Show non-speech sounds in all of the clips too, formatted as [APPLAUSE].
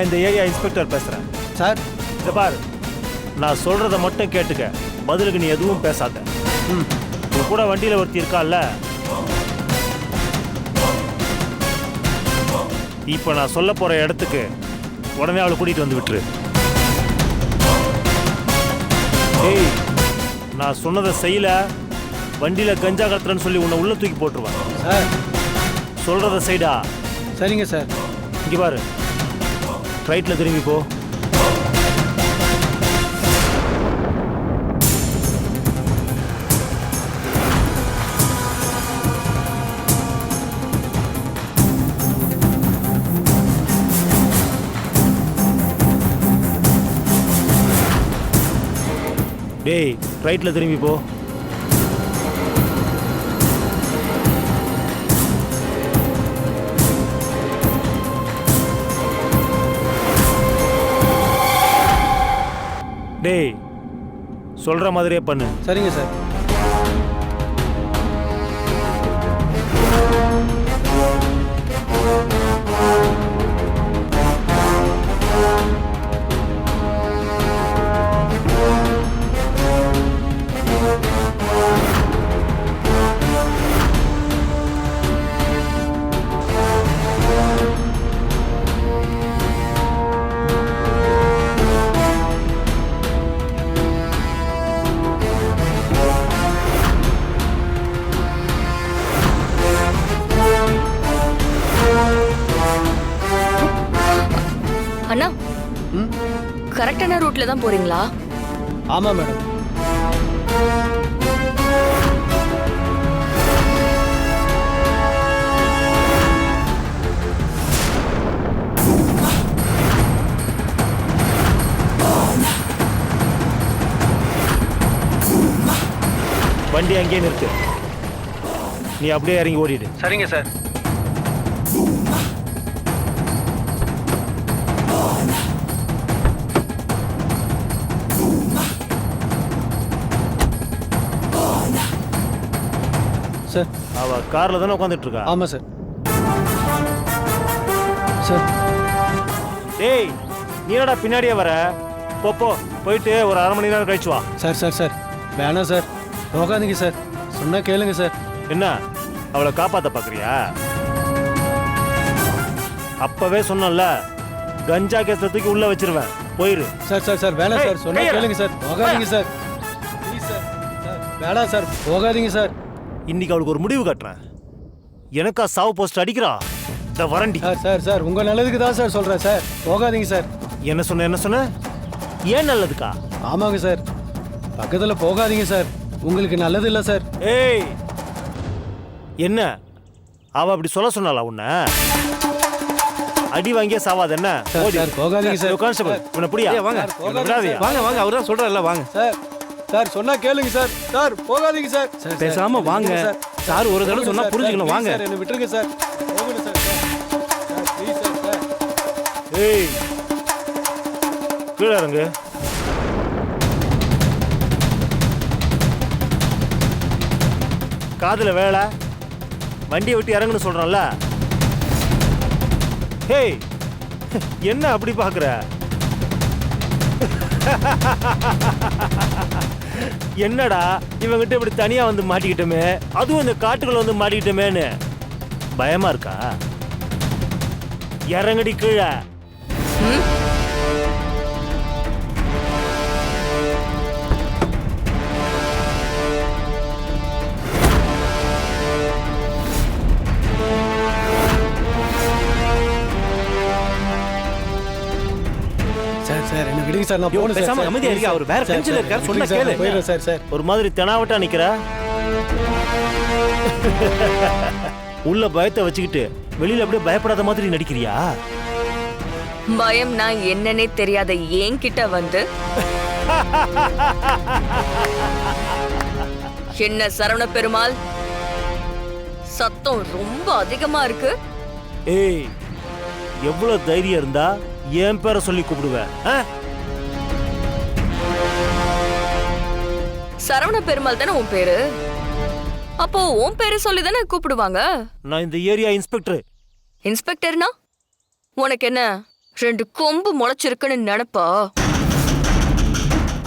நான் இந்த area inspector பேசுறேன். சார். இந்த பாரு. நான் சொல்றத மட்டும் கேட்டுக்க. பதிலுக்கு நீ எதுவும் பேசாத. ம். உன் கூட வண்டியில ஒருத்தி இருக்கால்ல. இப்போ நான் சொல்ல போற இடத்துக்கு உடனே அவளை கூட்டிட்டு வந்து விட்டுரு. ஏய் நான் சொன்னதை செய்யல. வண்டியில கஞ்சா கடத்துறேன்னு சொல்லி உன்னை உள்ள தூக்கி போட்டுருவேன். சார். சொல்றத செய்டா. சரிங்க சார். இங்க பாரு. ரைட்ல திரும்பி போ. டேய் ரைட்ல திரும்பி போ. சொல்ற மாதிரியே பண்ணு. சரிங்க சார். கரெக்டான ரூட்ல தான் போறீங்களா? ஆமாம் மேடம். வண்டி அங்கேயே நிறுத்து. நீ அப்படியே இறங்கி ஓடிடு. சரிங்க சார். சார். அவ கார்ல தானே உட்காந்துட்டு இருக்கா ஆமாம் சார். சார். டேய் நீ என்னடா பின்னாடியே வர? போ போ போயிட்டு ஒரு அரை மணி நேரம் கழிச்சு வா. Sir sir sir. வேணாம் சார். போகாதீங்க சார். சொன்னா கேளுங்க சார். என்ன? அவளை காப்பாத்த பாக்குறியா? அப்பவே சொன்னல கஞ்சா கேஸ்ல தூக்கி உள்ள வச்சிருவேன். போயிரு. சார் சார் சார் வேணாம் சார். சொன்னா. கேளுங்க சார். போகாதீங்க சார். ப்ளீஸ் சார் சார் வேணாம் சார். போகாதீங்க சார். இன்னைக்கு அவளுக்கு ஒரு முடிவு கட்டுறேன். எனக்கா சாவு போஸ்ட் அடிக்கிறா? இந்த வரண்டி சார் சார் சார் உங்க நல்லதுக்கு தான் சார் சொல்றேன் சார். போகாதீங்க சார். என்ன சொன்ன என்ன சொன்ன? ஏன் நல்லதுக்கா? ஆமாங்க சார். பக்கத்துல போகாதீங்க சார். உங்களுக்கு நல்லது இல்ல சார். ஏய்! என்ன? அவ அப்படி சொல்ல சொன்னாளா உன்ன? அடி வாங்கியே சாவாது என்ன? போகாதீங்க சார். கான்ஸ்டபிள் புடியா? ஏய், வாங்க. வாங்க வாங்க அவர் தான் சொல்றாருல வாங்க. சார். சார் சொன்னா கேளுங்க சார். சார் போகாதீங்க சார். சார், பேசாம வாங்க. சார். ஒரு தடவை சொன்னா புரிஞ்சுக்கணும், வாங்க. என்ன விட்டுருங்க சார். போகணும் sir sir. Sir please sir sir. ஏய். கீழே இறங்கு. காதுல வேலை. வண்டியை விட்டு இறங்குன்னு சொல்றோம்ல ஹேய். என்ன அப்படி பாக்குற? [LAUGHS] என்னடா இவங்கிட்ட இப்படி தனியா வந்து மாட்டிக்கிட்டோமே? அதுவும் இந்த காட்டுக்குள்ள வந்து மாட்டிக்கிட்டோமேன்னு. பயமா இருக்கா? இறங்கடி கீழே. சார் சார் நான் போகணும் சார் பேசாம அமைதியா சார். அவர் வேற சார், tension ல சார், இருக்காரு, சொன்னா கேளு. நான் போயிடுறேன் சார் சார். ஒரு மாதிரி தெனாவட்டா நிக்கிற? உள்ள பயத்தை வச்சுக்கிட்டு வெளியில அப்படியே பயப்படாத மாதிரி நடிக்கிறியா? பயம்னா என்னன்னே தெரியாத என்கிட்ட வந்து என்ன சரவண பெருமாள்? சத்தம் ரொம்ப அதிகமா இருக்கு. ஏய் எவ்வளவு தைரியம் இருந்தா என் பேரை சொல்லி கூப்பிடுவேன். சரவண பெருமாள் தானே உன் பேரு? அப்போ உன் பேரு சொல்லி தானே கூப்பிடுவாங்க? நான் இந்த ஏரியா இன்ஸ்பெக்டர். இன்ஸ்பெக்டர்னா? உனக்கு என்ன ரெண்டு கொம்பு முளைச்சிருக்குன்னு நினைப்பா?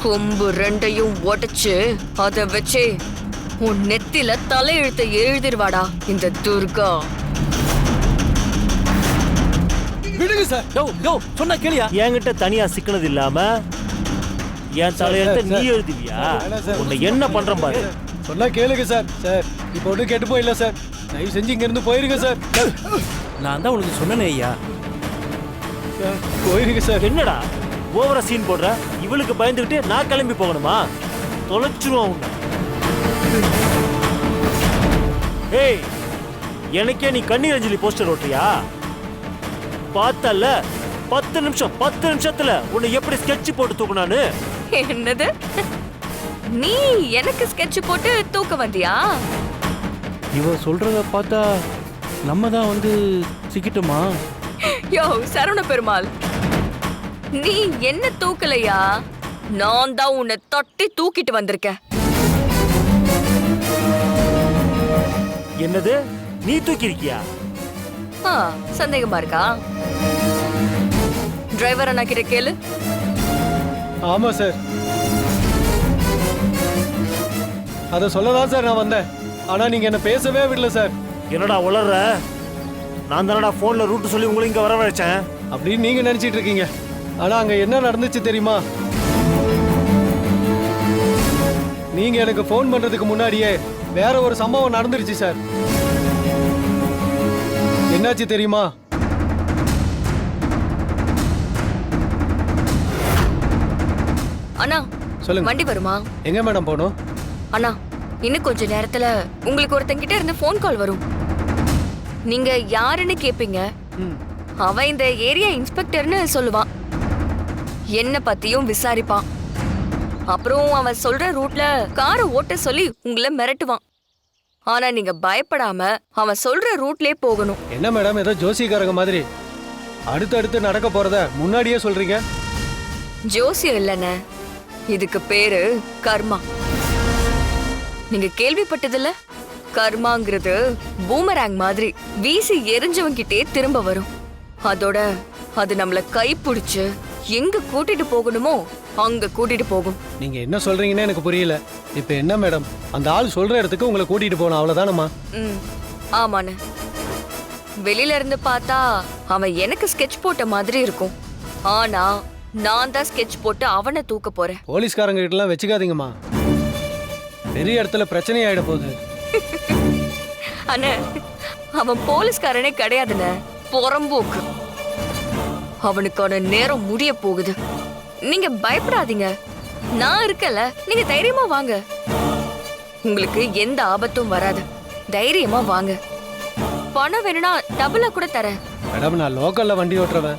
கொம்பு ரெண்டையும் உடைச்சு அத வச்சு உன் நெத்தில தலையெழுத்தை எழுதிருவாடா இந்த துர்கா. விடுங்க சார். யோ யோ சொன்னா கேளியா? என்கிட்ட தனியா சிக்கினது இல்லாம என் தலையெழுத்த நீ. எழுதுவியா. உன்னை என்ன பண்றேன் பாரு. சொன்னா கேளுங்க சார். சார் இப்போ ஒன்றும் கெட்டு போயிடல சார். தயவு செஞ்சு இங்க இருந்து போயிருங்க சார். நான் தான் உனக்கு சொன்னனே ஐயா. சார், போயிருங்க சார். என்னடா? ஓவரா சீன் போடுற? இவளுக்கு பயந்துகிட்டு நான் கிளம்பி போகணுமா? தொலைச்சிருவான் உன்னை. ஏய் எனக்கே நீ கண்ணீர் அஞ்சலி போஸ்டர் ஓட்டுறியா? பார்த்தல பத்து நிமிஷம் பத்து நிமிஷத்துல உன்னை எப்படி ஸ்கெட்ச் போட்டு தூக்குனானு என்னது? நீ எனக்கு ஸ்கெட்ச் போட்டு தூக்க வந்தியா? இவ சொல்றத பார்த்தா நம்ம தான் வந்து சிக்கிட்டோமா? யோ சரவண பெருமாள். நீ என்ன தூக்கலையா? நான் தான் உன்னை தட்டி தூக்கிட்டு வந்திருக்கேன். என்னது? நீ தூக்கியிருக்கியா? ஆ, சந்தேகமா இருக்கா? டிரைவர் அண்ணா கிட்ட கேளு. ஆமா சார் அதை சொல்லதான் சார் நான் வந்தேன். ஆனா நீங்க என்ன பேசவே விடல சார் என்னடா உளர்ற? நான் தானடா போன்ல ரூட் சொல்லி உங்களை இங்க வர வச்சேன் அப்படின்னு நீங்க நினைச்சிட்டு இருக்கீங்க. ஆனா அங்க என்ன நடந்துச்சு தெரியுமா? நீங்க எனக்கு ஃபோன் பண்றதுக்கு முன்னாடியே வேற ஒரு சம்பவம் நடந்துருச்சு சார் என்னாச்சு தெரியுமா? அண்ணா சொல்லுங்க. வண்டி வருமா? எங்க மேடம் போகணும்? அண்ணா இன்னும் கொஞ்ச நேரத்துல உங்களுக்கு ஒருத்தங்கிட்ட இருந்து ஃபோன் கால் வரும். நீங்க யாருன்னு கேப்பீங்க? ம். அவன் இந்த ஏரியா இன்ஸ்பெக்டர்னு சொல்லுவான். என்ன பத்தியும் விசாரிப்பான். அப்புறம் அவன் சொல்ற ரூட்ல காரை ஓட்ட சொல்லி உங்களை மிரட்டுவான். ஆனா நீங்க பயப்படாம அவன் சொல்ற ரூட்லயே போகணும். என்ன மேடம் ஏதோ ஜோசியக்காரங்க மாதிரி? அடுத்தடுத்து நடக்க போறத முன்னாடியே சொல்றீங்க? ஜோசியம் இல்லைண்ணே. இதுக்கு பேரு கர்மா. நீங்க கேள்விப்பட்டதில்ல? கர்மாங்கிறது பூமராங் மாதிரி வீசி எரிஞ்சவங்கிட்டே திரும்ப வரும். அதோட அது நம்மள கை பிடிச்சு எங்க கூட்டிட்டு போகணுமோ அங்க கூட்டிட்டு போகும். நீங்க என்ன சொல்றீங்கன்னு எனக்கு புரியல. இப்ப என்ன மேடம்? அந்த ஆள் சொல்ற இடத்துக்கு உங்களை கூட்டிட்டு போகணும் அவ்வளவுதானம்மா? ம் ஆமாண்ணே. வெளியில இருந்து பார்த்தா அவன் எனக்கு ஸ்கெட்ச் போட்ட மாதிரி இருக்கும். ஆனா நான் தான் ஸ்கெட்ச் போட்டு அவனை தூக்க போறேன். போலீஸ்காரங்க கிட்ட எல்லாம் வச்சுக்காதீங்கம்மா. பெரிய இடத்துல பிரச்சனை ஆயிட போகுது. அண்ணே அவன் போலீஸ்காரனே கிடையாதுண்ணே. புறம்போக்கு. அவனுக்கான நேரம் முடிய போகுது. நீங்க பயப்படாதீங்க. நான் இருக்கல நீங்க தைரியமா வாங்க. உங்களுக்கு எந்த ஆபத்தும் வராது. தைரியமா வாங்க. பணம் வேணும்னா டபுளா கூட தரேன். மேடம் நான் லோக்கல்ல வண்டி ஓட்டுறவன்.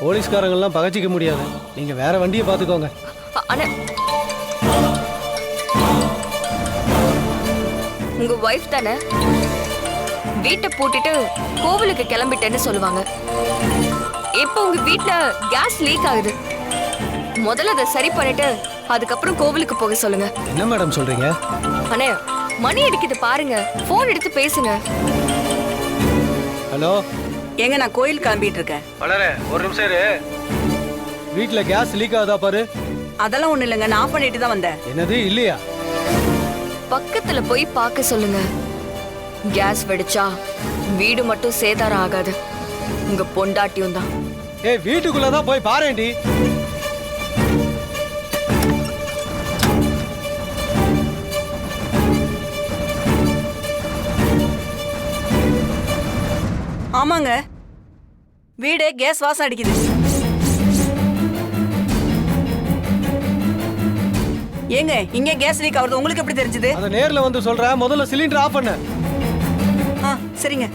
போலீஸ்காரங்க எல்லாம் பகச்சிக்க முடியாது. நீங்க வேற வண்டியை பாத்துக்கோங்க அ- அண்ணே. உங்க ஒய்ஃப் தானே? வீட்டை பூட்டிட்டு கோவிலுக்கு கிளம்பிட்டேன்னு சொல்லுவாங்க. இப்போ உங்க வீட்ல கேஸ் லீக் ஆகுது. முதல்ல அதை சரி பண்ணிட்டு அதுக்கப்புறம் கோவிலுக்கு போக சொல்லுங்க. என்ன மேடம் சொல்றீங்க? அண்ணே மணி அடிக்குது பாருங்க. போன் எடுத்து பேசுங்க. ஹலோ ஏங்க நான் கோயில் கிளம்பிட்டு இருக்கேன். வளர ஒரு நிமிஷம் இரு. வீட்ல கேஸ் லீக் ஆகுதா பாரு. அதெல்லாம் ஒண்ணு இல்லைங்க நான் ஆஃப் பண்ணிட்டு தான் வந்தேன். என்னது இல்லையா? பக்கத்துல போய் பார்க்க சொல்லுங்க. கேஸ் வெடிச்சா வீடு மட்டும் சேதாரம் ஆகாது. உங்க பொண்டாட்டியும் தான். ஏய் வீட்டுக்குள்ளதான் போய் பாரேன்டி. ஆமாங்க வீடு கேஸ் வாசம் அடிக்குது. ஏங்க இங்க கேஸ் லீக் ஆகுறது உங்களுக்கு எப்படி தெரிஞ்சது? அத நேர்ல வந்து சொல்றேன் முதல்ல சிலிண்டர் ஆஃப் பண்ண. ஆ சரிங்க.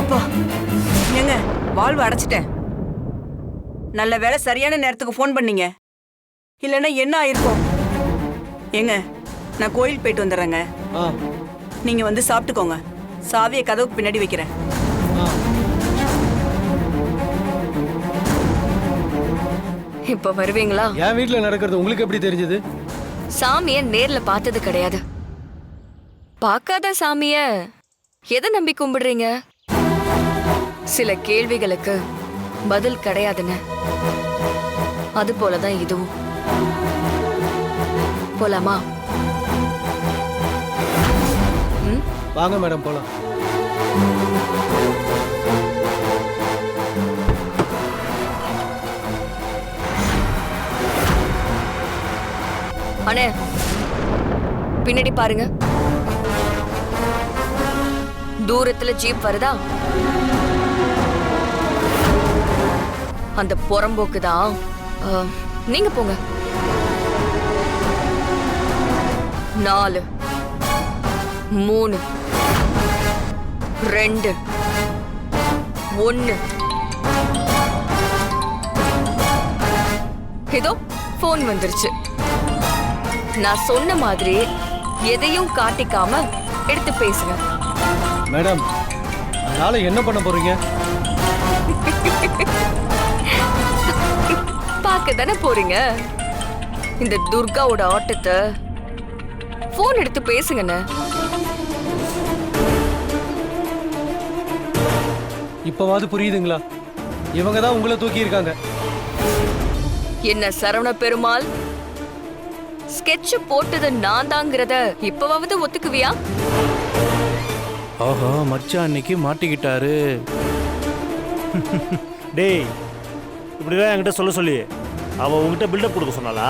அப்பா ஏங்க வால்வு அடைச்சிட்டேன். நல்ல வேளை சரியான நேரத்துக்கு ஃபோன் பண்ணீங்க. இல்லைன்னா என்ன ஆயிருக்கும்? ஏங்க நான் கோயில் போயிட்டு வந்துடுறேங்க. நீங்க வந்து சாப்பிட்டுக்கோங்க. சாவியை கதவுக்கு பின்னாடி வைக்கிறேன். இப்ப வருவீங்களா? என் வீட்ல நடக்கிறது உங்களுக்கு எப்படி தெரிஞ்சது? சாமிய நேர்ல பார்த்தது கிடையாது. பார்க்காத சாமிய எதை நம்பி கும்பிடுறீங்க? சில கேள்விகளுக்கு பதில் கிடையாதுங்க. அது போலதான் இதுவும். போலாமா? வாங்க மேடம் போலாம். அண்ணே பின்னாடி பாருங்க. தூரத்துல ஜீப் வருதா? அந்த புறம்போக்கு தான். நீங்க போங்க. நாலு மூணு ரெண்டு. ஒன்னு இதோ ஃபோன் வந்துருச்சு. நான் சொன்ன மாதிரி எதையும் காட்டிக்காம எடுத்து பேசுங்க. மேடம் அதனால என்ன பண்ண போறீங்க? பார்க்க தானே போறீங்க? இந்த துர்காவோட ஆட்டத்தை ஃபோன் எடுத்து பேசுங்கண்ணே. இப்பவாது புரியுதுங்களா? இவங்க தான் உங்களை தூக்கி இருக்காங்க என்ன சரவண பெருமாள்? ஸ்கெட்ச் போட்டது நான் தாங்கிறத இப்பவாவது ஒத்துக்குவியா? ஆஹா மச்சான் அன்னைக்கு மாட்டிக்கிட்டாரு. டேய் இப்படிதான் என்கிட்ட சொல்ல சொல்லி அவ உன்கிட்ட பில்டப் கொடுக்க சொன்னாளா?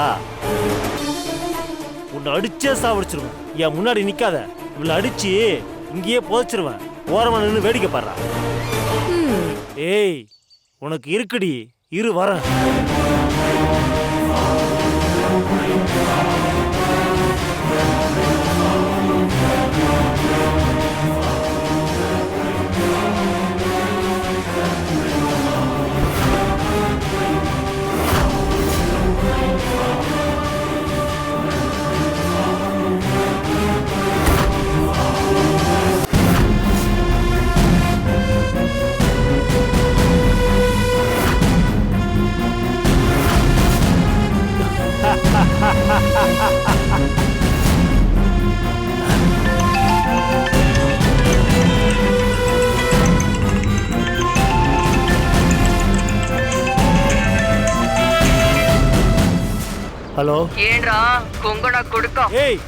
உன்னை அடிச்சே சாவடிச்சிருவேன். என் முன்னாடி நிக்காத. இவளை அடிச்சு இங்கேயே புதைச்சிருவேன். ஓரமா நின்று வேடிக்கை பாடுறா. ஹம், ஏய் உனக்கு இருக்குடி. இரு வரேன் ஹலோ ஏன்றா கொங்கணா கொடுக்கா ஏய்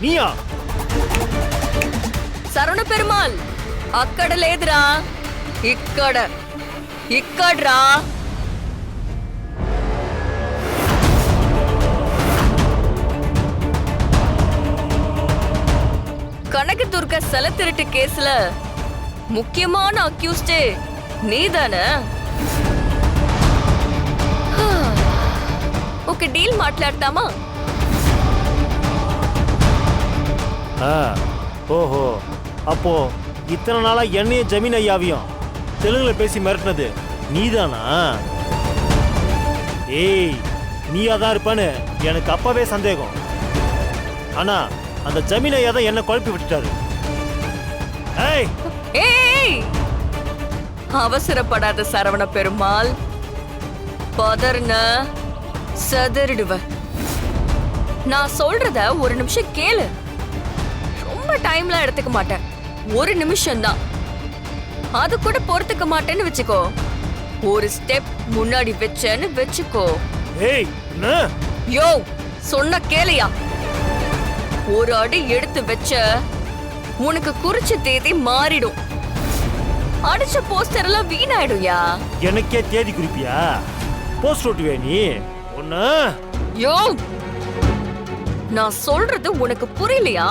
நீயா சரவண பெருமாள் అక్కడ లేదురా ఇక్కడ ఇక్కడ్రా கனகதுர்க செல திருட்டு கேஸ்ல முக்கியமான அக்யூஸ்டே నీదానా ఒక డీల్ మాట్లాడతామా ஆ ஓஹோ அப்போ இத்தனை நாளா என்னையும் ஜமீன் ஐயாவையும் தெலுங்குல பேசி மிரட்டினது நீதானா ஏய் நீயா தான் இருப்பான்னு எனக்கு அப்பவே சந்தேகம் ஆனா அந்த ஜமீன் ஐயா தான் என்ன குழப்பி விட்டுட்டாரு ஏய் ஏய் அவசரப்படாத சரவண பெருமாள் பதர்ன சதறிடுவ. நான் சொல்றத ஒரு நிமிஷம் கேளு. ரொம்ப டைம்லாம் எடுத்துக்க மாட்டேன். ஒரு நிமிஷம் தான் அது கூட பொறுத்துக்க மாட்டேன்னு வச்சுக்கோ. ஒரு ஸ்டெப் முன்னாடி வச்சேன்னு வச்சுக்கோ. ஏய் யோ சொன்ன கேளையா. ஒரு அடி எடுத்து வச்ச உனக்கு குறிச்ச தேதி மாறிடும். அடிச்ச போஸ்டர் எல்லாம் வீணாயிடும்யா. எனக்கே தேதி குறிப்பியா? போஸ்ட் ஓட்டுவியா நீ? ஒன்னு யோ! நான் சொல்றது உனக்கு புரியலையா?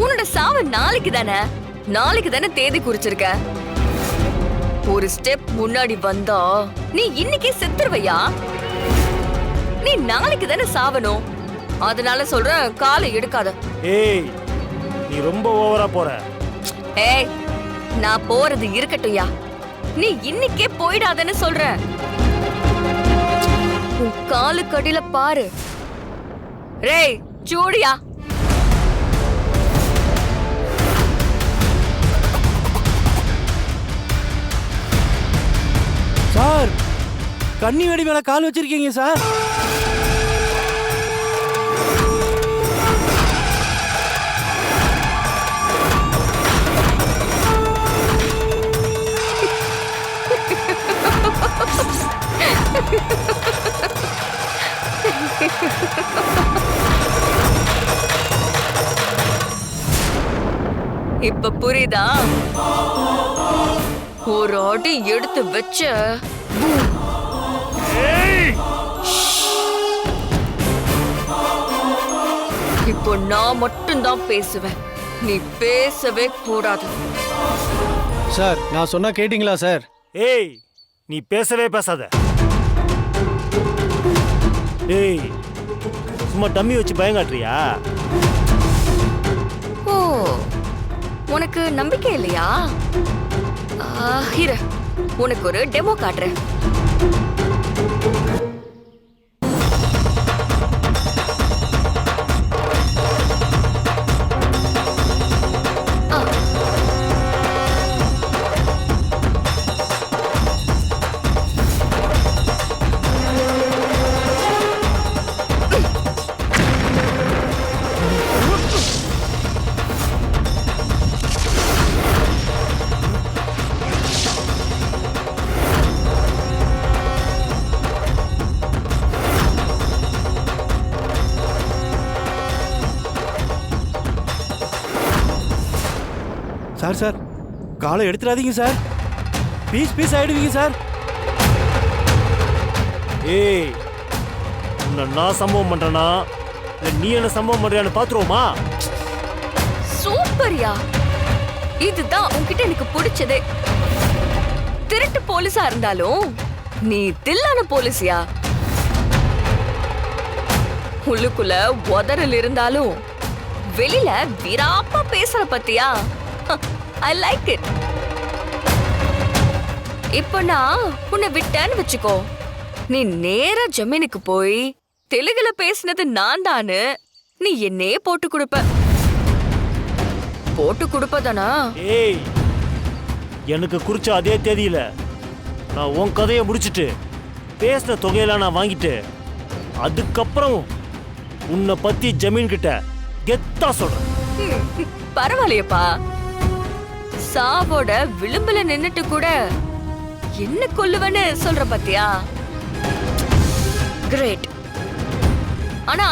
உன்னோட சாவு நாளைக்கு தானே? நாளைக்கு தானே தேதி குறிச்சிருக்க? ஒரு ஸ்டெப் முன்னாடி வந்தா நீ இன்னைக்கே செத்துருவையா? நீ நாளைக்கு தானே சாவணும்? அதனால சொல்றேன் காலை எடுக்காத. ஏய் நீ ரொம்ப ஓவரா போற. ஏய் நான் போறது இருக்கட்டும்யா. நீ இன்னைக்கே போயிடாதன்னு சொல்ற உன் காலு கடியில பாரு. ரேய் சூடியா சார் கண்ணி வெடி மேல கால் வச்சிருக்கீங்க சார். புரியுதா ஒரு அடி எடுத்து வச்ச இப்போ நான் மட்டும்தான் பேசுவேன். நீ பேசவே கூடாது. சார் நான் சொன்னா கேட்டிங்களா சார்? ஏய் நீ பேசவே பேசாத. ஏய் சும்மா டம்மி வச்சு பயங்காட்டுறியா? உனக்கு நம்பிக்கை இல்லையா? இரு. உனக்கு ஒரு டெமோ காட்டுறேன். Sir sir. காலை எடுத்துடாதீங்க சார். பீஸ் பீஸ் ஆயிடுவீங்க சார். ஏய் உன்னை நான் சம்பவம் பண்றேனா? இல்ல நீ என்ன சம்பவம் பண்றியான்னு பாத்துருவோமா? சூப்பர்யா. இதுதான் உன்கிட்ட எனக்கு பிடிச்சதே. திருட்டு போலீஸா இருந்தாலும் நீ தில்லான போலீஸ்யா? உள்ளுக்குள்ள உதறல் இருந்தாலும் வெளியில விராப்பா பேசுற பத்தியா? ஐ லைக் இட் இப்ப நான் உன்னை விட்டேன்னு வச்சுக்கோ. நீ நேரா ஜமீனுக்கு போய் தெலுங்குல பேசினது நான் தானு நீ என்னே போட்டு கொடுப்ப. போட்டு கொடுப்பதானா? ஏய் எனக்கு குறிச்ச அதே தேதியில நான் உன் கதையை முடிச்சிட்டு பேசின தொகையெல்லாம் நான் வாங்கிட்டு அதுக்கப்புறம் உன்னை பத்தி ஜமீன் கிட்ட கெத்தா சொல்றேன். பரவாயில்லையப்பா. சாவோட விளிம்புல நின்னுட்டு கூட என்ன கொல்லுவன்னு சொல்ற பாத்தியா? கிரேட் ஆனா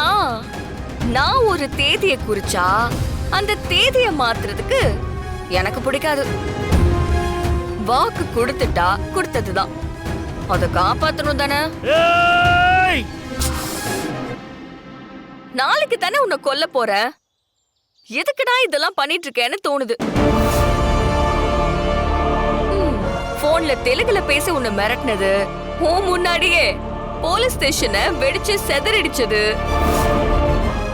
நான் ஒரு தேதியை குறிச்சா அந்த தேதியை மாத்துறதுக்கு எனக்கு பிடிக்காது. வாக்கு கொடுத்துட்டா கொடுத்ததுதான். அதை காப்பாத்தணும் தானே? நாளைக்கு தானே உன்னை கொல்ல போறேன் எதுக்குடா இதெல்லாம் பண்ணிட்டு இருக்கேன்னு தோணுது. போன்ல தெலுங்குல பேசி உன்னை மிரட்டினது. உன் முன்னாடியே. போலீஸ் ஸ்டேஷனை வெடிச்சு செதறிடிச்சது.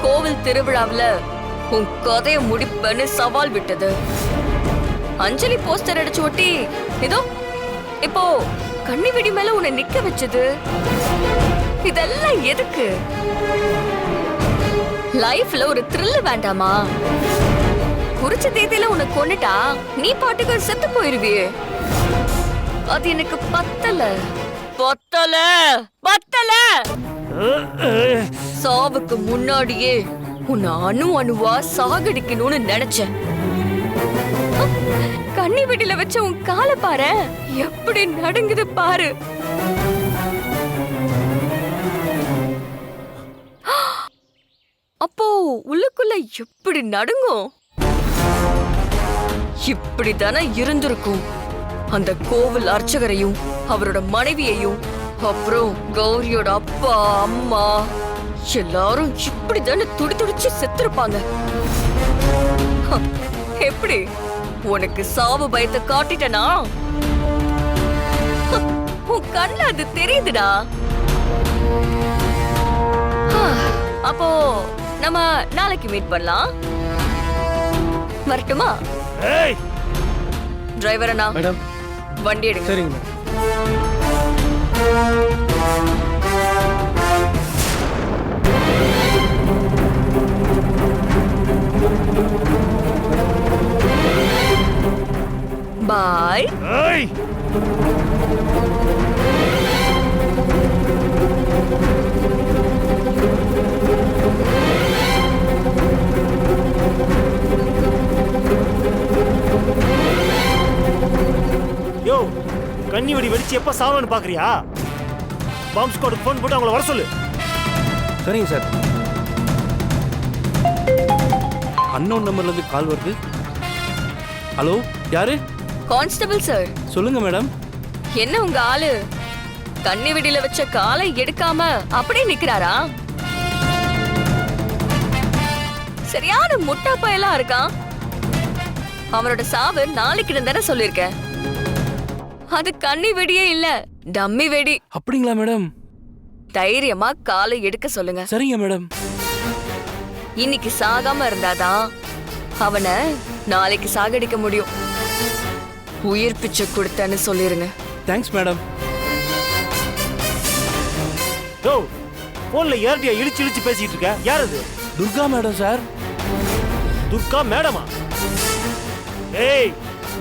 கோவில் திருவிழாவுல உன் கதைய முடிப்பேன்னு சவால் விட்டது. அஞ்சலி போஸ்டர் அடிச்சு ஒட்டி இதோ இப்போ கண்ணி வெடி மேல உன்னை நிக்க வச்சது. இதெல்லாம் எதுக்கு? லைஃப்ல ஒரு த்ரில் வேண்டாமா? குறிச்ச தேதியில உன்னை கொன்னுட்டா நீ பாட்டுக்கு செத்து போயிருவியே. அது எனக்கு பத்தல. பத்தல? பத்தல? சாவுக்கு முன்னாடியே உன்னை அணு அணுவா சாகடிக்கணும்னு நினைச்சேன். கண்ணி வெடியில வச்ச உன் காலை பாரு. எப்படி நடுங்குது பாரு. அப்போ உள்ளுக்குள்ள எப்படி நடுங்கும்? இப்படித்தானே இருந்திருக்கும். அந்த கோவில் அர்ச்சகரையும் அவரோட மனைவியையும் அப்புறம் கௌரியோட அப்பா அம்மா எல்லாரும் இப்படித்தானே துடி துடிச்சு செத்துருப்பாங்க. எப்படி? உனக்கு சாவு பயத்தை காட்டிட்டனா? உன் கண்ணுல அது தெரியுதுடா. அப்போ நம்ம நாளைக்கு மீட் பண்ணலாம். வரட்டுமா? டிரைவர் அண்ணா. மேடம். வண்டி எடுங்க சரிங்க மேடம் பாய் ஏய் யோ கண்ணி வெடி வெடிச்சு எப்ப சாவன்னு பாக்குறியா? பாம்ப் ஸ்குவாடுக்கு ஃபோன் போட்டு அவங்கள வர சொல்லு. சரிங்க சார். அன்னோன் நம்பர்ல இருந்து கால் வருது. ஹலோ யாரு? கான்ஸ்டபிள் சார் சொல்லுங்க மேடம் என்ன உங்க ஆளு? கண்ணி வெடியில வச்ச காலை எடுக்காம அப்படியே நிக்கிறாரா? சரியான முட்டா பயலா இருக்கான். அவனோட சாவு நாளைக்கு தானே சொல்லிருக்கேன் அது கண்ணி வெடியே இல்ல. டம்மி வெடி. அப்படிங்களா மேடம்? தைரியமா காலை எடுக்க சொல்லுங்க. சரிங்க மேடம். இன்னைக்கு சாகாம இருந்தாதான் அவனை நாளைக்கு சாகடிக்க முடியும். உயிர் பிச்சை கொடுத்தேன்னு சொல்லிருங்க. Thanks madam. யோ போன்ல யார்கிட்டயா இழிச்சு இழிச்சு பேசிட்டு இருக்க. யார் அது துர்கா மேடம் சார். துர்கா மேடமா? ஏய்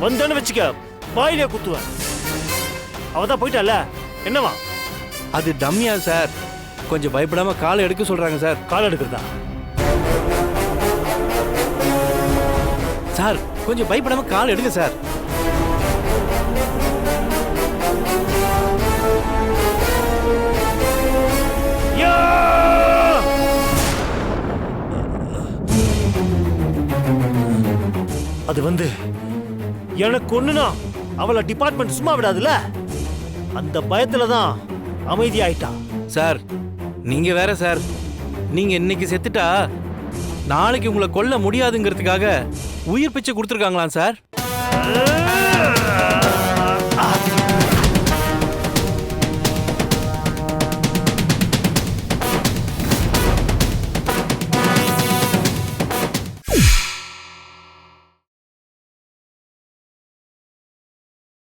வந்தேன்னு வச்சுக்க வாயிலே குத்துவேன். அவ தான் போயிட்டால என்னவா அது டம்மியா சார். கொஞ்சம் பயப்படாம காலை எடுக்க சொல்றாங்க சார். கால் எடுக்கிறதா? சார் கொஞ்சம் பயப்படாம கால் எடுங்க சார்! அது வந்து எனக்கு ஒண்ணுனா அவளை டிபார்ட்மெண்ட் சும்மா விடாதுல்ல? அந்த பயத்துல தான் அமைதியாயிட்டான் சார் நீங்க வேற சார். நீங்க இன்னைக்கு செத்துட்டா நாளைக்கு உங்களை கொல்ல முடியாதுங்கிறதுக்காக உயிர் பிச்சை கொடுத்துருக்காங்களாம் சார்!